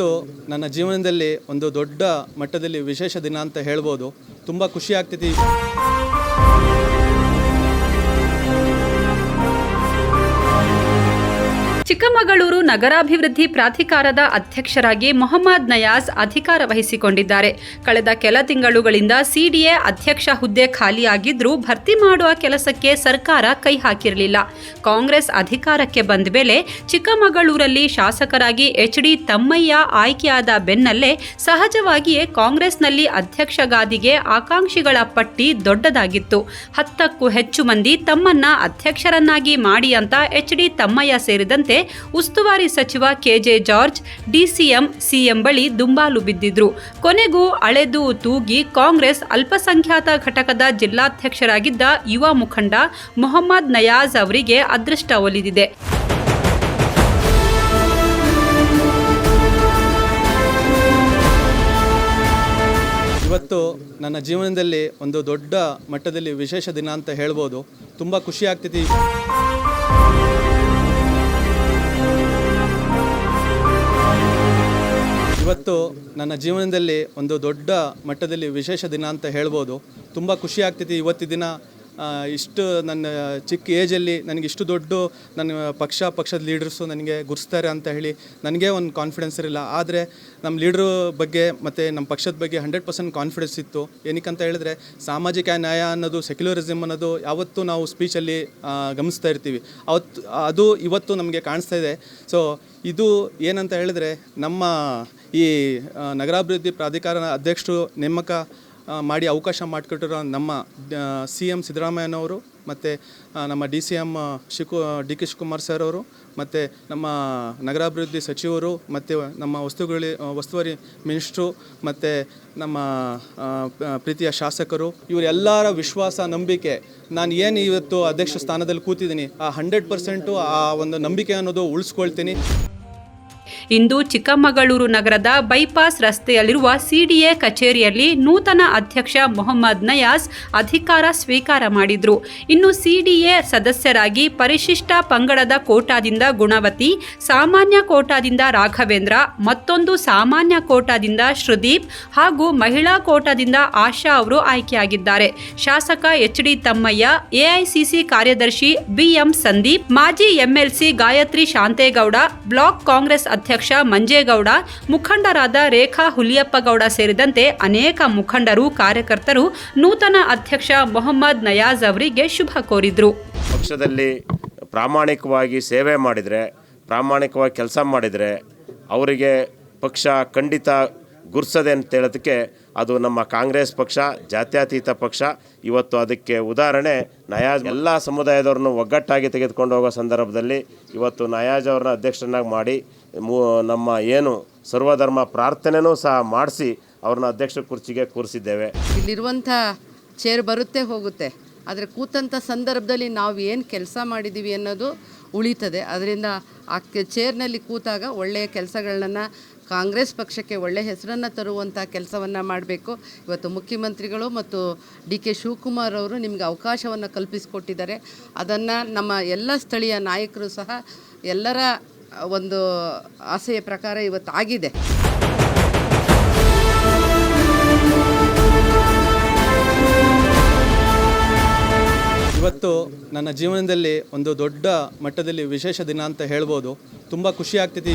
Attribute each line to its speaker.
Speaker 1: ಇವತ್ತು ನನ್ನ ಜೀವನದಲ್ಲಿ ಒಂದು ದೊಡ್ಡ ಮಟ್ಟದಲ್ಲಿ ವಿಶೇಷ ದಿನ ಅಂತ ಹೇಳ್ಬೋದು. ತುಂಬ ಖುಷಿ ಆಗ್ತಿದೆ
Speaker 2: ಚಿಕ್ಕಮಗಳೂರು ನಗರಾಭಿವೃದ್ಧಿ ಪ್ರಾಧಿಕಾರದ ಅಧ್ಯಕ್ಷರಾಗಿ ಮೊಹಮ್ಮದ್ ನಯಾಜ್ ಅಧಿಕಾರ ವಹಿಸಿಕೊಂಡಿದ್ದಾರೆ. ಕಳೆದ ಕೆಲ ತಿಂಗಳುಗಳಿಂದ ಸಿಡಿಎ ಅಧ್ಯಕ್ಷ ಹುದ್ದೆ ಖಾಲಿಯಾಗಿದ್ದರೂ ಭರ್ತಿ ಮಾಡುವ ಕೆಲಸಕ್ಕೆ ಸರ್ಕಾರ ಕೈ ಹಾಕಿರಲಿಲ್ಲ. ಕಾಂಗ್ರೆಸ್ ಅಧಿಕಾರಕ್ಕೆ ಬಂದ ಮೇಲೆ ಚಿಕ್ಕಮಗಳೂರಲ್ಲಿ ಶಾಸಕರಾಗಿ ಎಚ್ ಡಿ ತಮ್ಮಯ್ಯ ಆಯ್ಕೆಯಾದ ಬೆನ್ನಲ್ಲೇ ಸಹಜವಾಗಿಯೇ ಕಾಂಗ್ರೆಸ್ನಲ್ಲಿ ಅಧ್ಯಕ್ಷ ಗಾದಿಗೆ ಆಕಾಂಕ್ಷಿಗಳ ಪಟ್ಟಿ ದೊಡ್ಡದಾಗಿತ್ತು. ಹತ್ತಕ್ಕೂ ಹೆಚ್ಚು ಮಂದಿ ತಮ್ಮನ್ನ ಅಧ್ಯಕ್ಷರನ್ನಾಗಿ ಮಾಡಿ ಅಂತ ಎಚ್ ಡಿ ತಮ್ಮಯ್ಯ ಸೇರಿದಂತೆ ಉಸ್ತುವಾರಿ ಸಚಿವ ಕೆಜೆ ಜಾರ್ಜ್, ಡಿಸಿಎಂ, ಸಿಎಂ ಬಳಿ ದುಂಬಾಲು ಬಿದ್ದಿದ್ರು. ಕೊನೆಗೂ ಅಳೆದು ತೂಗಿ ಕಾಂಗ್ರೆಸ್ ಅಲ್ಪಸಂಖ್ಯಾತ ಘಟಕದ ಜಿಲ್ಲಾಧ್ಯಕ್ಷರಾಗಿದ್ದ ಯುವ ಮುಖಂಡ ಮೊಹಮ್ಮದ್ ನಯಾಜ್ ಅವರಿಗೆ ಅದೃಷ್ಟ ಒಲಿದಿದೆ.
Speaker 1: ಇವತ್ತು ನನ್ನ ಜೀವನದಲ್ಲಿ ಒಂದು ದೊಡ್ಡ ಮಟ್ಟದಲ್ಲಿ ವಿಶೇಷ ದಿನ ಅಂತ ಹೇಳ್ಬೋದು. ತುಂಬ ಖುಷಿ ಆಗ್ತಿದೆ. ಇವತ್ತು ನನ್ನ ಜೀವನದಲ್ಲಿ ಒಂದು ದೊಡ್ಡ ಮಟ್ಟದಲ್ಲಿ ವಿಶೇಷ ದಿನ ಅಂತ ಹೇಳ್ಬೋದು. ತುಂಬ ಖುಷಿ ಆಗ್ತಿದೆ ಇವತ್ತಿನ ದಿನ. ಇಷ್ಟು ನನ್ನ ಚಿಕ್ಕ ಏಜಲ್ಲಿ ನನಗೆ ಇಷ್ಟು ದೊಡ್ಡ ನನ್ನ ಪಕ್ಷ ಪಕ್ಷದ ಲೀಡರ್ಸು ನನಗೆ ಗುರುಸ್ತಾರೆ ಅಂತ ಹೇಳಿ ನನಗೆ ಒಂದು ಕಾನ್ಫಿಡೆನ್ಸ್ ಇರಲಿಲ್ಲ. ಆದರೆ ನಮ್ಮ ಲೀಡ್ರ್ ಬಗ್ಗೆ ಮತ್ತು ನಮ್ಮ ಪಕ್ಷದ ಬಗ್ಗೆ ಹಂಡ್ರೆಡ್ ಪರ್ಸೆಂಟ್ ಕಾನ್ಫಿಡೆನ್ಸ್ ಇತ್ತು. ಏನಕ್ಕಂತ ಹೇಳಿದ್ರೆ ಸಾಮಾಜಿಕ ನ್ಯಾಯ ಅನ್ನೋದು ಸೆಕ್ಯುಲರಿಸಮ್ ಅನ್ನೋದು ಯಾವತ್ತೂ ನಾವು ಸ್ಪೀಚಲ್ಲಿ ಗಮನಿಸ್ತಾ ಇರ್ತೀವಿ. ಅವತ್ತು ಅದು ಇವತ್ತು ನಮಗೆ ಕಾಣಿಸ್ತಾ ಇದೆ. ಸೊ ಇದು ಏನಂತ ಹೇಳಿದ್ರೆ ನಮ್ಮ ಈ ನಗರಾಭಿವೃದ್ಧಿ ಪ್ರಾಧಿಕಾರ ಅಧ್ಯಕ್ಷರು ನೇಮಕ ಮಾಡಿ ಅವಕಾಶ ಮಾಡಿಕೊಟ್ಟಿರೋ ನಮ್ಮ ಸಿ ಎಂ ಸಿದ್ದರಾಮಯ್ಯನವರು, ಮತ್ತು ನಮ್ಮ ಡಿ ಸಿ ಎಂ ಶಿಕು ಡಿ ಕೆ ಶಿವಕುಮಾರ್ ಸರ್ ಅವರು, ಮತ್ತು ನಮ್ಮ ನಗರಾಭಿವೃದ್ಧಿ ಸಚಿವರು, ಮತ್ತು ನಮ್ಮ ವಸ್ತುಗಳಿ ವಸ್ತುವರಿ ಮಿನಿಸ್ಟ್ರು, ಮತ್ತು ನಮ್ಮ ಪ್ರೀತಿಯ ಶಾಸಕರು ಇವರೆಲ್ಲರ ವಿಶ್ವಾಸ, ನಂಬಿಕೆ, ನಾನು ಏನು ಇವತ್ತು ಅಧ್ಯಕ್ಷ ಸ್ಥಾನದಲ್ಲಿ ಕೂತಿದ್ದೀನಿ, ಆ ಹಂಡ್ರೆಡ್ ಪರ್ಸೆಂಟು ಆ ಒಂದು ನಂಬಿಕೆ ಅನ್ನೋದು ಉಳಿಸ್ಕೊಳ್ತೀನಿ.
Speaker 2: ಇಂದು ಚಿಕ್ಕಮಗಳೂರು ನಗರದ ಬೈಪಾಸ್ ರಸ್ತೆಯಲ್ಲಿರುವ ಸಿಡಿಎ ಕಚೇರಿಯಲ್ಲಿ ನೂತನ ಅಧ್ಯಕ್ಷ ಮೊಹಮ್ಮದ್ ನಯಾಸ್ ಅಧಿಕಾರ ಸ್ವೀಕಾರ ಮಾಡಿದ್ರು. ಇನ್ನು ಸಿಡಿಎ ಸದಸ್ಯರಾಗಿ ಪರಿಶಿಷ್ಟ ಪಂಗಡದ ಕೋಟಾದಿಂದ ಗುಣವತಿ, ಸಾಮಾನ್ಯ ಕೋಟಾದಿಂದ ರಾಘವೇಂದ್ರ, ಮತ್ತೊಂದು ಸಾಮಾನ್ಯ ಕೋಟಾದಿಂದ ಶ್ರುದೀಪ್ ಹಾಗೂ ಮಹಿಳಾ ಕೋಟಾದಿಂದ ಆಶಾ ಅವರು ಆಯ್ಕೆಯಾಗಿದ್ದಾರೆ. ಶಾಸಕ ಎಚ್ ಡಿ ತಮ್ಮಯ್ಯ, ಎಐಸಿಸಿ ಕಾರ್ಯದರ್ಶಿ ಬಿಎಂ ಸಂದೀಪ್, ಮಾಜಿ ಎಂಎಲ್ಸಿ ಗಾಯತ್ರಿ ಶಾಂತೇಗೌಡ, ಬ್ಲಾಕ್ ಕಾಂಗ್ರೆಸ್ ಅಧ್ಯಕ್ಷ ಮಂಜೇಗೌಡ, ಮುಖಂಡರಾದ ರೇಖಾ ಹುಲಿಯಪ್ಪಗೌಡ ಸೇರಿದಂತೆ ಅನೇಕ ಮುಖಂಡರು, ಕಾರ್ಯಕರ್ತರು, ನೂತನ ಅಧ್ಯಕ್ಷ ಮೊಹಮ್ಮದ್ ನಯಾಜ್ ಅವರಿಗೆ ಶುಭ ಕೋರಿದ್ರು.
Speaker 3: ಪಕ್ಷದಲ್ಲಿ ಪ್ರಾಮಾಣಿಕವಾಗಿ ಸೇವೆ ಮಾಡಿದರೆ, ಪ್ರಾಮಾಣಿಕವಾಗಿ ಕೆಲಸ ಮಾಡಿದರೆ, ಅವರಿಗೆ ಪಕ್ಷ ಖಂಡಿತ ಗುರ್ಸದೆ ಅಂತ ಹೇಳೋದಕ್ಕೆ ಅದು ನಮ್ಮ ಕಾಂಗ್ರೆಸ್ ಪಕ್ಷ, ಜಾತ್ಯತೀತ ಪಕ್ಷ. ಇವತ್ತು ಅದಕ್ಕೆ ಉದಾಹರಣೆ, ನಯಾಜ್ ಎಲ್ಲ ಸಮುದಾಯದವ್ರನ್ನು ಒಗ್ಗಟ್ಟಾಗಿ ತೆಗೆದುಕೊಂಡು ಹೋಗೋ ಸಂದರ್ಭದಲ್ಲಿ ಇವತ್ತು ನಯಾಜ್ ಅವ್ರನ್ನ ಅಧ್ಯಕ್ಷರನ್ನಾಗಿ ಮಾಡಿ, ಮೂ, ನಮ್ಮ ಏನು ಸರ್ವಧರ್ಮ ಪ್ರಾರ್ಥನೆಯೂ ಸಹ ಮಾಡಿಸಿ ಅವ್ರನ್ನ ಅಧ್ಯಕ್ಷ ಕುರ್ಚಿಗೆ ಕೂರಿಸಿದ್ದೇವೆ.
Speaker 4: ಇಲ್ಲಿರುವಂಥ ಚೇರ್ ಬರುತ್ತೆ ಹೋಗುತ್ತೆ. ಆದರೆ ಕೂತಂಥ ಸಂದರ್ಭದಲ್ಲಿ ನಾವು ಏನು ಕೆಲಸ ಮಾಡಿದ್ದೀವಿ ಅನ್ನೋದು ಉಳಿತದೆ. ಅದರಿಂದ ಆ ಚೇರ್ನಲ್ಲಿ ಕೂತಾಗ ಒಳ್ಳೆಯ ಕೆಲಸಗಳನ್ನ ಕಾಂಗ್ರೆಸ್ ಪಕ್ಷಕ್ಕೆ ಒಳ್ಳೆಯ ಹೆಸರನ್ನು ತರುವಂಥ ಕೆಲಸವನ್ನು ಮಾಡಬೇಕು. ಇವತ್ತು ಮುಖ್ಯಮಂತ್ರಿಗಳು ಮತ್ತು ಡಿ ಕೆ ಶಿವಕುಮಾರ್ ಅವರು ನಿಮಗೆ ಅವಕಾಶವನ್ನು ಕಲ್ಪಿಸಿಕೊಟ್ಟಿದ್ದಾರೆ. ಅದನ್ನು ನಮ್ಮ ಎಲ್ಲ ಸ್ಥಳೀಯ ನಾಯಕರು ಸಹ ಎಲ್ಲರ ಒಂದು ಆಸೆಯ ಪ್ರಕಾರ ಇವತ್ತು ಆಗಿದೆ.
Speaker 1: ಇವತ್ತು ನನ್ನ ಜೀವನದಲ್ಲಿ ಒಂದು ದೊಡ್ಡ ಮಟ್ಟದಲ್ಲಿ ವಿಶೇಷ ದಿನ ಅಂತ ಹೇಳ್ಬೋದು. ತುಂಬ ಖುಷಿ ಆಗ್ತಿದೆ.